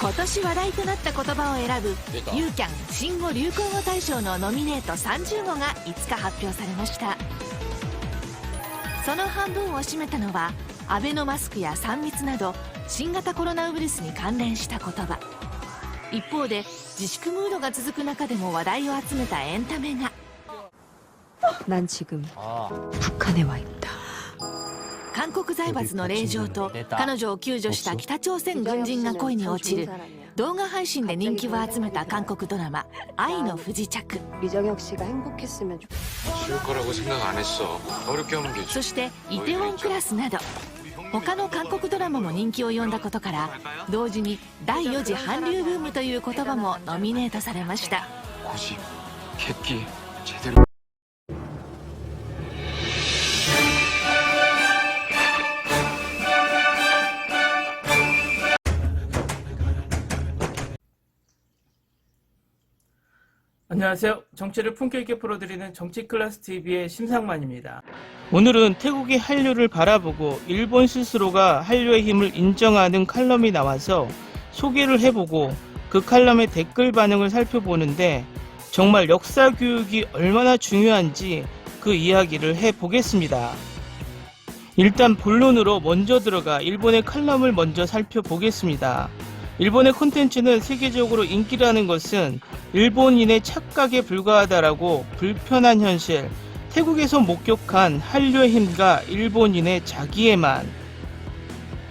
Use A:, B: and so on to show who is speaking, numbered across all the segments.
A: 今年話題となった言葉を選ぶ
B: 出た
A: ユーキャン新語・流行語大賞のノミネート30語が5日発表されましたその半分を占めたのはアベノマスクや3密など新型コロナウイルスに関連した言葉一方で自粛ムードが続く中でも話題を集めたエンタメが
C: 난 지금
B: 아,
C: 북한에 와 있다.
A: 韓国財閥の令嬢と彼女を救助した北朝鮮軍人が恋に落ちる動画配信で人気を集めた韓国ドラマ「愛の不時着」そして「イテウォンクラス」など。他の韓国ドラマも人気を呼んだことから同時に第4次韓流ブームという言葉もノミネートされました。
D: 안녕하세요. 정치를 품격 있게 풀어드리는 정치 클래스 TV의 심상만입니다. 오늘은 태국의 한류를 바라보고 일본 스스로가 한류의 힘을 인정하는 칼럼이 나와서 소개를 해보고 그 칼럼의 댓글 반응을 살펴보는데 정말 역사 교육이 얼마나 중요한지 그 이야기를 해보겠습니다. 일단 본론으로 먼저 들어가 일본의 칼럼을 먼저 살펴보겠습니다. 일본의 콘텐츠는 세계적으로 인기라는 것은 일본인의 착각에 불과하다라고 불편한 현실, 태국에서 목격한 한류의 힘과 일본인의 자기애만.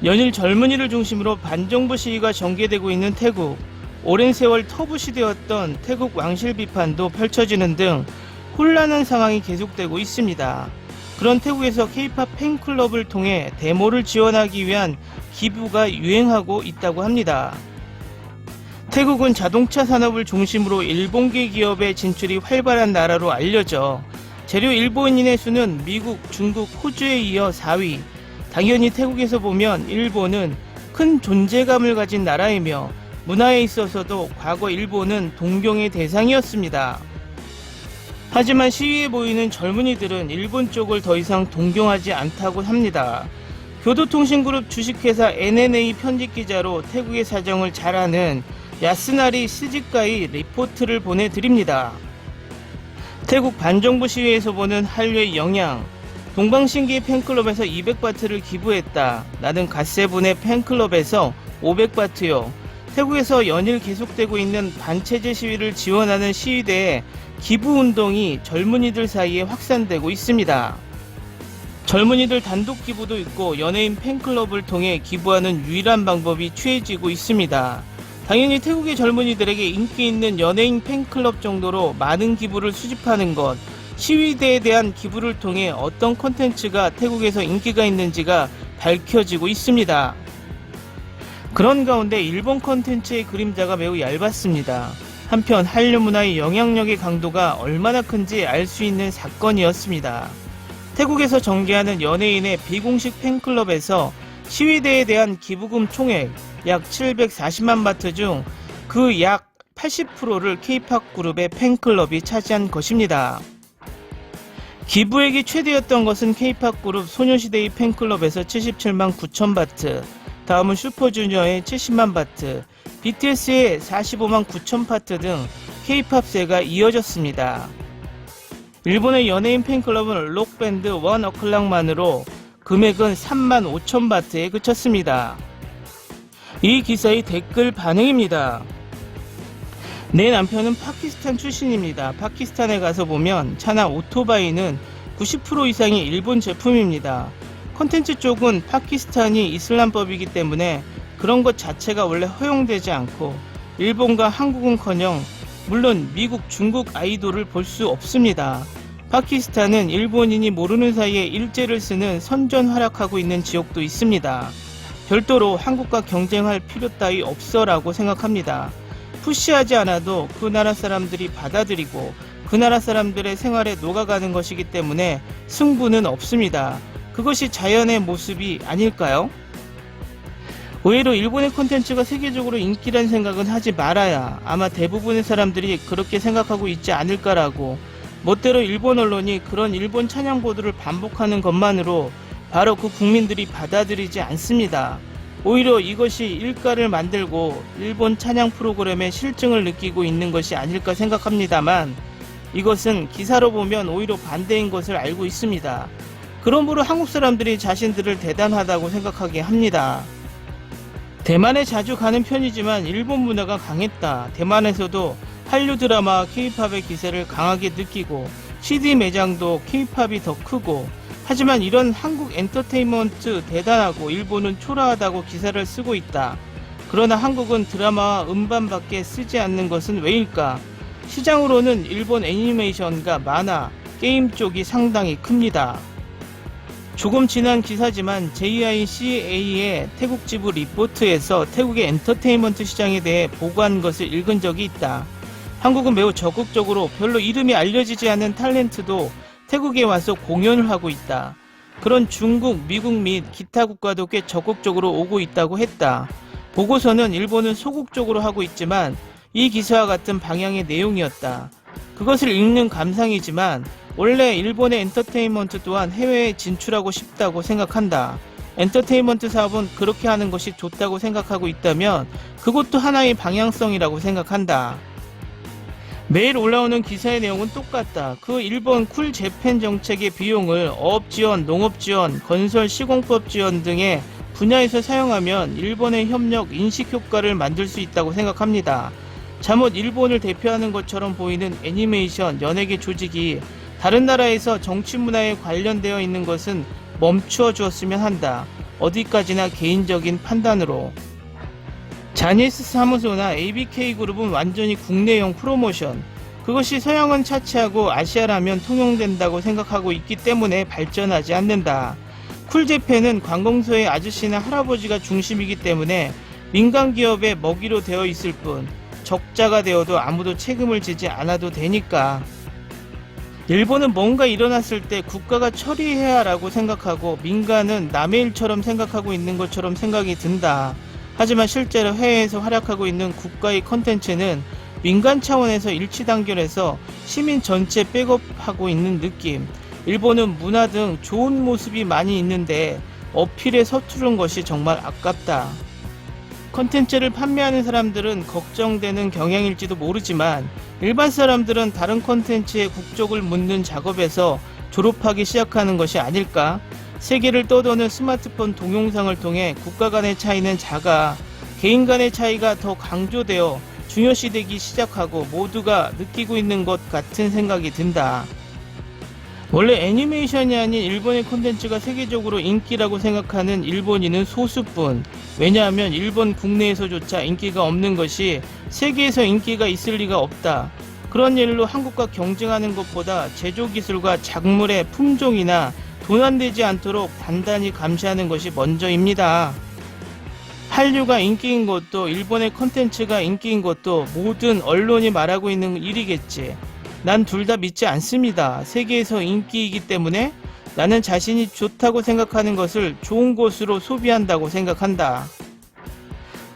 D: 연일 젊은이를 중심으로 반정부 시위가 전개되고 있는 태국, 오랜 세월 터부시되었던 태국 왕실 비판도 펼쳐지는 등 혼란한 상황이 계속되고 있습니다. 그런 태국에서 K-팝 팬클럽을 통해 데모를 지원하기 위한 기부가 유행하고 있다고 합니다. 태국은 자동차 산업을 중심으로 일본계 기업의 진출이 활발한 나라로 알려져 재료 일본인의 수는 미국, 중국, 호주에 이어 4위. 당연히 태국에서 보면 일본은 큰 존재감을 가진 나라이며 문화에 있어서도 과거 일본은 동경의 대상이었습니다. 하지만 시위에 보이는 젊은이들은 일본 쪽을 더 이상 동경하지 않다고 합니다. 교도통신그룹 주식회사 NNA 편집기자로 태국의 사정을 잘 아는 야스나리 스지카이 리포트를 보내드립니다. 태국 반정부 시위에서 보는 한류의 영향 동방신기 팬클럽에서 200바트를 기부했다. 나는 갓세븐의 팬클럽에서 500바트요. 태국에서 연일 계속되고 있는 반체제 시위를 지원하는 시위대에 기부 운동이 젊은이들 사이에 확산되고 있습니다. 젊은이들 단독 기부도 있고 연예인 팬클럽을 통해 기부하는 유일한 방법이 취해지고 있습니다. 당연히 태국의 젊은이들에게 인기 있는 연예인 팬클럽 정도로 많은 기부를 수집하는 것, 시위대에 대한 기부를 통해 어떤 콘텐츠가 태국에서 인기가 있는지가 밝혀지고 있습니다. 그런 가운데 일본 콘텐츠의 그림자가 매우 얇았습니다. 한편 한류 문화의 영향력의 강도가 얼마나 큰지 알 수 있는 사건이었습니다. 태국에서 전개하는 연예인의 비공식 팬클럽에서 시위대에 대한 기부금 총액 약 740만 바트 중 그 약 80%를 K-팝 그룹의 팬클럽이 차지한 것입니다. 기부액이 최대였던 것은 K-팝 그룹 소녀시대의 팬클럽에서 77만 9천 바트, 다음은 슈퍼주니어의 70만 바트, BTS의 45만 9천 바트 등 K-팝 세가 이어졌습니다. 일본의 연예인 팬클럽은 록밴드 원 어클락만으로 금액은 3만 5천 바트에 그쳤습니다. 이 기사의 댓글 반응입니다. 내 남편은 파키스탄 출신입니다. 파키스탄에 가서 보면 차나 오토바이는 90% 이상이 일본 제품입니다. 컨텐츠 쪽은 파키스탄이 이슬람법이기 때문에 그런 것 자체가 원래 허용되지 않고 일본과 한국은커녕 물론 미국, 중국 아이돌을 볼 수 없습니다. 파키스탄은 일본인이 모르는 사이에 일제를 쓰는 선전 활약하고 있는 지역도 있습니다. 별도로 한국과 경쟁할 필요 따위 없어라고 생각합니다. 푸시하지 않아도 그 나라 사람들이 받아들이고 그 나라 사람들의 생활에 녹아가는 것이기 때문에 승부는 없습니다. 그것이 자연의 모습이 아닐까요? 의외로 일본의 콘텐츠가 세계적으로 인기란 생각은 하지 말아야 아마 대부분의 사람들이 그렇게 생각하고 있지 않을까라고 멋대로 일본 언론이 그런 일본 찬양 보도를 반복하는 것만으로 바로 그 국민들이 받아들이지 않습니다. 오히려 이것이 일가를 만들고 일본 찬양 프로그램의 실증을 느끼고 있는 것이 아닐까 생각합니다만 이것은 기사로 보면 오히려 반대인 것을 알고 있습니다. 그러므로 한국 사람들이 자신들을 대단하다고 생각하게 합니다. 대만에 자주 가는 편이지만 일본 문화가 강했다. 대만에서도 한류 드라마 K-팝의 기세를 강하게 느끼고 CD 매장도 K-팝이 더 크고 하지만 이런 한국 엔터테인먼트 대단하고 일본은 초라하다고 기사를 쓰고 있다. 그러나 한국은 드라마와 음반밖에 쓰지 않는 것은 왜일까? 시장으로는 일본 애니메이션과 만화, 게임 쪽이 상당히 큽니다. 조금 지난 기사지만 JICA의 태국 지부 리포트에서 태국의 엔터테인먼트 시장에 대해 보고한 것을 읽은 적이 있다. 한국은 매우 적극적으로 별로 이름이 알려지지 않은 탤런트도 태국에 와서 공연을 하고 있다. 그런 중국, 미국 및 기타 국가도 꽤 적극적으로 오고 있다고 했다. 보고서는 일본은 소극적으로 하고 있지만 이 기사와 같은 방향의 내용이었다. 그것을 읽는 감상이지만 원래 일본의 엔터테인먼트 또한 해외에 진출하고 싶다고 생각한다. 엔터테인먼트 사업은 그렇게 하는 것이 좋다고 생각하고 있다면 그것도 하나의 방향성이라고 생각한다. 매일 올라오는 기사의 내용은 똑같다. 그 일본 쿨 재팬 정책의 비용을 어업 지원, 농업 지원, 건설 시공법 지원 등의 분야에서 사용하면 일본의 협력 인식 효과를 만들 수 있다고 생각합니다. 잘못 일본을 대표하는 것처럼 보이는 애니메이션 연예계 조직이 다른 나라에서 정치 문화에 관련되어 있는 것은 멈추어 주었으면 한다. 어디까지나 개인적인 판단으로. 자니스 사무소나 ABK 그룹은 완전히 국내용 프로모션. 그것이 서양은 차치하고 아시아라면 통용된다고 생각하고 있기 때문에 발전하지 않는다. 쿨제팬은 관공서의 아저씨나 할아버지가 중심이기 때문에 민간 기업의 먹이로 되어 있을 뿐 적자가 되어도 아무도 책임을 지지 않아도 되니까. 일본은 뭔가 일어났을 때 국가가 처리해야 라고 생각하고 민간은 남의 일처럼 생각하고 있는 것처럼 생각이 든다. 하지만 실제로 해외에서 활약하고 있는 국가의 컨텐츠는 민간 차원에서 일치 단결해서 시민 전체 백업하고 있는 느낌. 일본은 문화 등 좋은 모습이 많이 있는데 어필에 서투른 것이 정말 아깝다. 컨텐츠를 판매하는 사람들은 걱정되는 경향일지도 모르지만 일반 사람들은 다른 컨텐츠의 국적을 묻는 작업에서 졸업하기 시작하는 것이 아닐까? 세계를 떠도는 스마트폰 동영상을 통해 국가 간의 차이는 작아 개인 간의 차이가 더 강조되어 중요시되기 시작하고 모두가 느끼고 있는 것 같은 생각이 든다. 원래 애니메이션이 아닌 일본의 콘텐츠가 세계적으로 인기라고 생각하는 일본인은 소수뿐. 왜냐하면 일본 국내에서조차 인기가 없는 것이 세계에서 인기가 있을 리가 없다. 그런 일로 한국과 경쟁하는 것보다 제조 기술과 작물의 품종이나 도난되지 않도록 단단히 감시하는 것이 먼저입니다. 한류가 인기인 것도 일본의 컨텐츠가 인기인 것도 모든 언론이 말하고 있는 일이겠지. 난 둘 다 믿지 않습니다. 세계에서 인기이기 때문에 나는 자신이 좋다고 생각하는 것을 좋은 것으로 소비한다고 생각한다.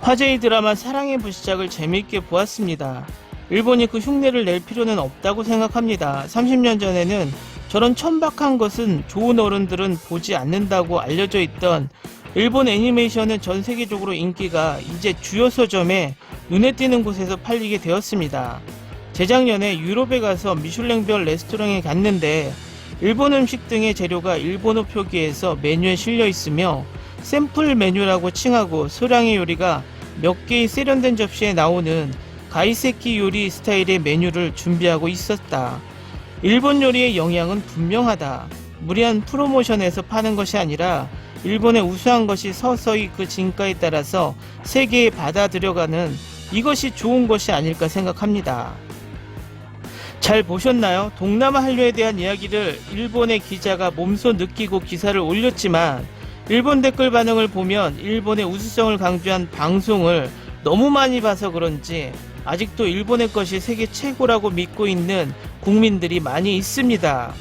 D: 화제의 드라마 사랑의 불시착을 재미있게 보았습니다. 일본이 그 흉내를 낼 필요는 없다고 생각합니다. 30년 전에는 저런 천박한 것은 좋은 어른들은 보지 않는다고 알려져 있던 일본 애니메이션은 전 세계적으로 인기가 이제 주요 서점에 눈에 띄는 곳에서 팔리게 되었습니다. 재작년에 유럽에 가서 미슐랭별 레스토랑에 갔는데 일본 음식 등의 재료가 일본어 표기에서 메뉴에 실려 있으며 샘플 메뉴라고 칭하고 소량의 요리가 몇 개의 세련된 접시에 나오는 가이세키 요리 스타일의 메뉴를 준비하고 있었다. 일본 요리의 영향은 분명하다. 무리한 프로모션에서 파는 것이 아니라 일본의 우수한 것이 서서히 그 진가에 따라서 세계에 받아들여가는 이것이 좋은 것이 아닐까 생각합니다. 잘 보셨나요? 동남아 한류에 대한 이야기를 일본의 기자가 몸소 느끼고 기사를 올렸지만 일본 댓글 반응을 보면 일본의 우수성을 강조한 방송을 너무 많이 봐서 그런지 아직도 일본의 것이 세계 최고라고 믿고 있는 국민들이 많이 있습니다.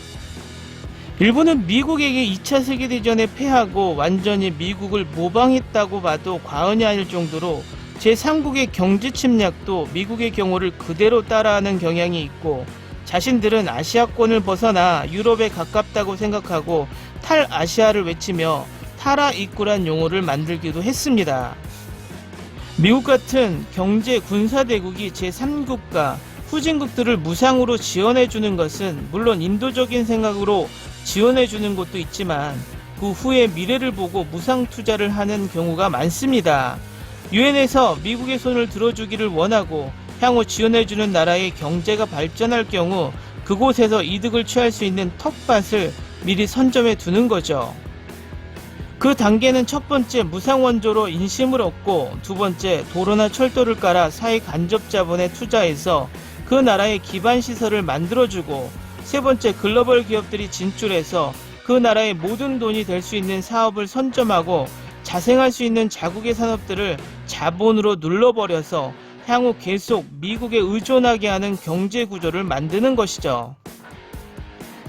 D: 일본은 미국에게 2차 세계대전에 패하고 완전히 미국을 모방했다고 봐도 과언이 아닐 정도로 제3국의 경제 침략도 미국의 경우를 그대로 따라하는 경향이 있고 자신들은 아시아권을 벗어나 유럽에 가깝다고 생각하고 탈아시아를 외치며 하라이꾸란 용어를 만들기도 했습니다. 미국 같은 경제 군사 대국이 제3국가 후진국들을 무상으로 지원해주는 것은 물론 인도적인 생각으로 지원해주는 곳도 있지만 그 후에 미래를 보고 무상 투자를 하는 경우가 많습니다. 유엔에서 미국의 손을 들어주기를 원하고 향후 지원해주는 나라의 경제가 발전할 경우 그곳에서 이득을 취할 수 있는 텃밭을 미리 선점해 두는 거죠. 그 단계는 첫 번째 무상 원조로 인심을 얻고 두 번째 도로나 철도를 깔아 사회 간접 자본에 투자해서 그 나라의 기반 시설을 만들어주고 세 번째 글로벌 기업들이 진출해서 그 나라의 모든 돈이 될 수 있는 사업을 선점하고 자생할 수 있는 자국의 산업들을 자본으로 눌러버려서 향후 계속 미국에 의존하게 하는 경제 구조를 만드는 것이죠.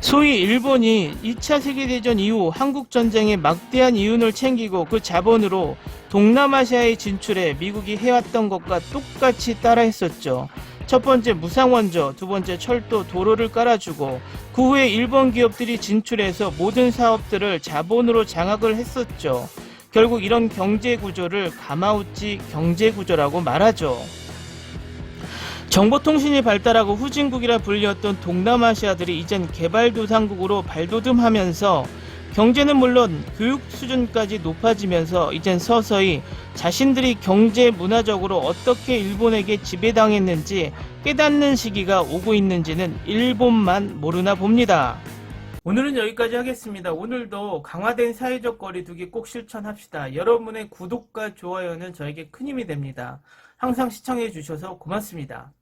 D: 소위 일본이 2차 세계대전 이후 한국 전쟁의 막대한 이윤을 챙기고 그 자본으로 동남아시아에 진출해 미국이 해왔던 것과 똑같이 따라했었죠. 첫 번째 무상원조, 두 번째 철도, 도로를 깔아주고 그 후에 일본 기업들이 진출해서 모든 사업들을 자본으로 장악을 했었죠. 결국 이런 경제 구조를 가마우치 경제 구조라고 말하죠. 정보통신이 발달하고 후진국이라 불렸던 동남아시아들이 이젠 개발도상국으로 발돋움하면서 경제는 물론 교육 수준까지 높아지면서 이젠 서서히 자신들이 경제 문화적으로 어떻게 일본에게 지배당했는지 깨닫는 시기가 오고 있는지는 일본만 모르나 봅니다. 오늘은 여기까지 하겠습니다. 오늘도 강화된 사회적 거리두기 꼭 실천합시다. 여러분의 구독과 좋아요는 저에게 큰 힘이 됩니다. 항상 시청해 주셔서 고맙습니다.